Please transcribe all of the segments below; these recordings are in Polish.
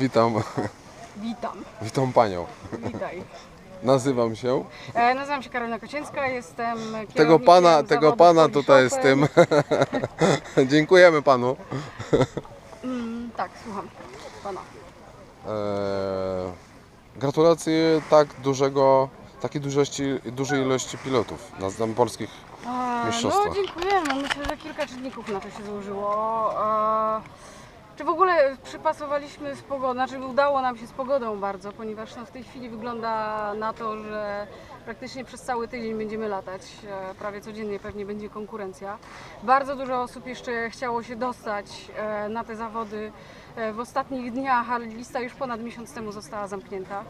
Witam, Witam, witam panią. witaj. Nazywam się. E, nazywam się Karolina Kocięcka, jestem Tego pana, tego pana tutaj z Open. tym. Dziękujemy panu. Mm, tak, słucham pana. Eee, gratulacje tak dużego, takiej dużości, dużej ilości pilotów na polskich E, mistrzostwach. no dziękujemy, myślę, że kilka czynników na to się złożyło. E, czy w ogóle przypasowaliśmy z pogodą, znaczy udało nam się z pogodą bardzo, ponieważ no, w tej chwili wygląda na to, że praktycznie przez cały tydzień będziemy latać. E, prawie codziennie pewnie będzie konkurencja. Bardzo dużo osób jeszcze chciało się dostać e, na te zawody e, w ostatnich dniach, ale lista już ponad miesiąc temu została zamknięta.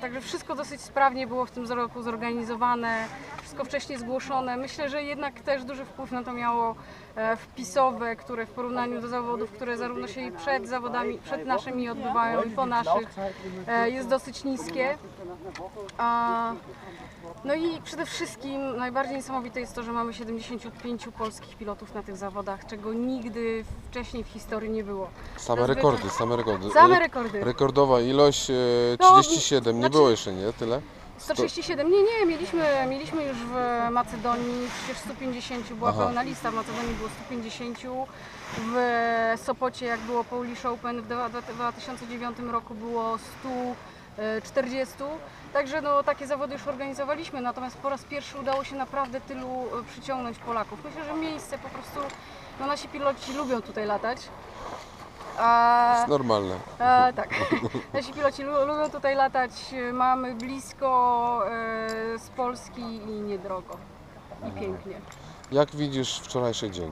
Także wszystko dosyć sprawnie było w tym roku zorganizowane, wszystko wcześniej zgłoszone. Myślę, że jednak też duży wpływ na to miało e, wpisowe, które w porównaniu do zawodów, które zarówno się i przed zawodami, przed naszymi odbywają i po naszych, e, jest dosyć niskie. No i przede wszystkim najbardziej niesamowite jest to, że mamy 75 polskich pilotów na tych zawodach, czego nigdy wcześniej w historii nie było. Same Zazwyczaj- rekordy, same rekordy. Same rekordy. Rekordowa ilość e, No, 37, nie znaczy- było jeszcze, nie? Tyle? 137, nie, nie, mieliśmy, mieliśmy już w Macedonii, przecież 150 była Aha. pełna lista, w Macedonii było 150, w Sopocie jak było Polish Open w dwa- dwa- 2009 roku było 140, także no takie zawody już organizowaliśmy, natomiast po raz pierwszy udało się naprawdę tylu e, przyciągnąć Polaków. Myślę, że miejsce po prostu, no nasi piloci lubią tutaj latać. A... Jest normalne. E, tak. Nasi piloci lu- lubią tutaj latać. Mamy blisko e, z Polski i niedrogo. I pięknie. Jak widzisz wczorajszy dzień?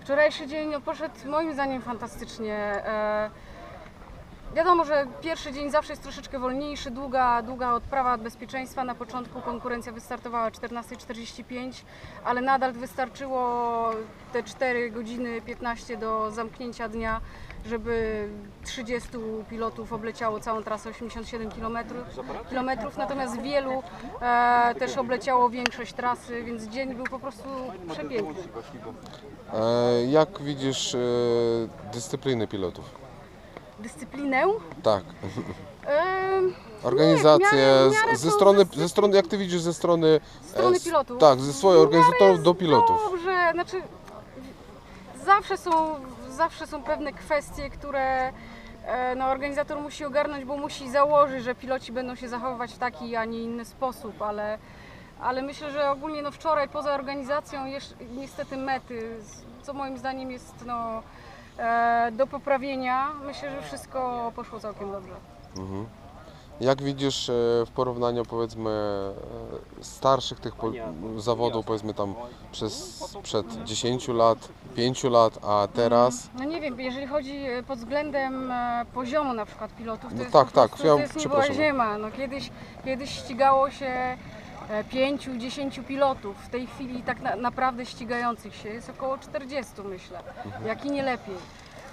Wczorajszy dzień no, poszedł moim zdaniem fantastycznie. E, wiadomo, że pierwszy dzień zawsze jest troszeczkę wolniejszy, długa, długa odprawa od bezpieczeństwa. Na początku konkurencja wystartowała o 14.45, ale nadal wystarczyło te 4 godziny 15 do zamknięcia dnia, żeby 30 pilotów obleciało całą trasę 87 km. kilometrów, natomiast wielu e, też obleciało większość trasy, więc dzień był po prostu przepiękny. E, jak widzisz e, dyscypliny pilotów? Dyscyplinę Tak. Em, Organizację w miarę- w z- ze strony, ze- strony, jak ty widzisz, ze strony, Ze strony e, s- pilotów. Tak, ze swojej organizatorów do pilotów. Dobrze, znaczy zawsze są, zawsze są pewne kwestie, które e, no, organizator musi ogarnąć, bo musi założyć, że piloci będą się zachowywać w taki, a nie inny sposób, ale, ale myślę, że ogólnie no, wczoraj poza organizacją jeszcze, niestety mety, co moim zdaniem jest no, e, do poprawienia, myślę, że wszystko poszło całkiem dobrze. Mhm. Jak widzisz e, w porównaniu powiedzmy e, starszych tych zawodów, powiedzmy tam przez przed 10 lat, 5 lat, a teraz? No nie wiem, jeżeli chodzi e, pod względem poziomu na przykład pilotów, to No jest tak, tak, prostu, to jest nieba ziema. No kiedyś, kiedyś ścigało się 5-10 pilotów, w tej chwili tak na, naprawdę ścigających się jest około 40 myślę, Mhm. jak i nie lepiej.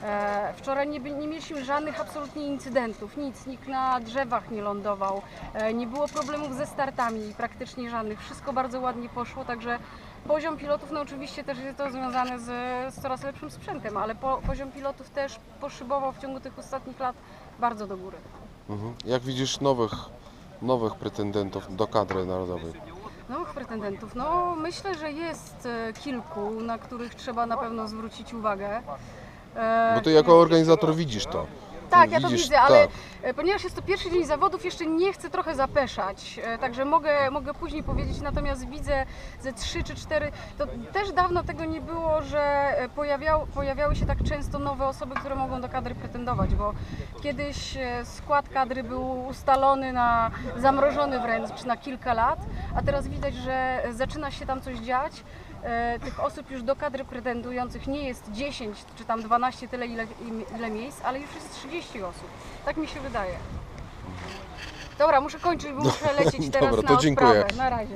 E, Wczoraj nie, nie mieliśmy żadnych absolutnie incydentów, nic, nikt na drzewach nie lądował, e, nie było problemów ze startami, praktycznie żadnych, wszystko bardzo ładnie poszło, także poziom pilotów, no oczywiście też jest to związane z, z coraz lepszym sprzętem, ale po, poziom pilotów też poszybował w ciągu tych ostatnich lat bardzo do góry. Mhm. Jak widzisz nowych, nowych pretendentów do kadry narodowej? Nowych pretendentów, no myślę, że jest e, kilku, na których trzeba na pewno zwrócić uwagę. E, Bo ty jako organizator widzisz to. Tak, ja to Widzisz, widzę, ale tak. e, ponieważ jest to pierwszy dzień zawodów, jeszcze nie chcę trochę zapeszać, e, także mogę, mogę później powiedzieć, natomiast widzę ze trzy czy cztery, to też dawno tego nie było, że e, pojawiał, pojawiały się tak często nowe osoby, które mogą do kadry pretendować, bo kiedyś e, skład kadry był ustalony na, zamrożony wręcz na kilka lat, a teraz widać, że zaczyna się tam coś dziać. E, Tych osób już do kadry pretendujących nie jest 10 czy tam 12, tyle ile, ile miejsc, ale już jest 30 osób. Tak mi się wydaje. Dobra, muszę kończyć, bo muszę lecieć teraz Dobra, na to dziękuję. odprawę. Na razie.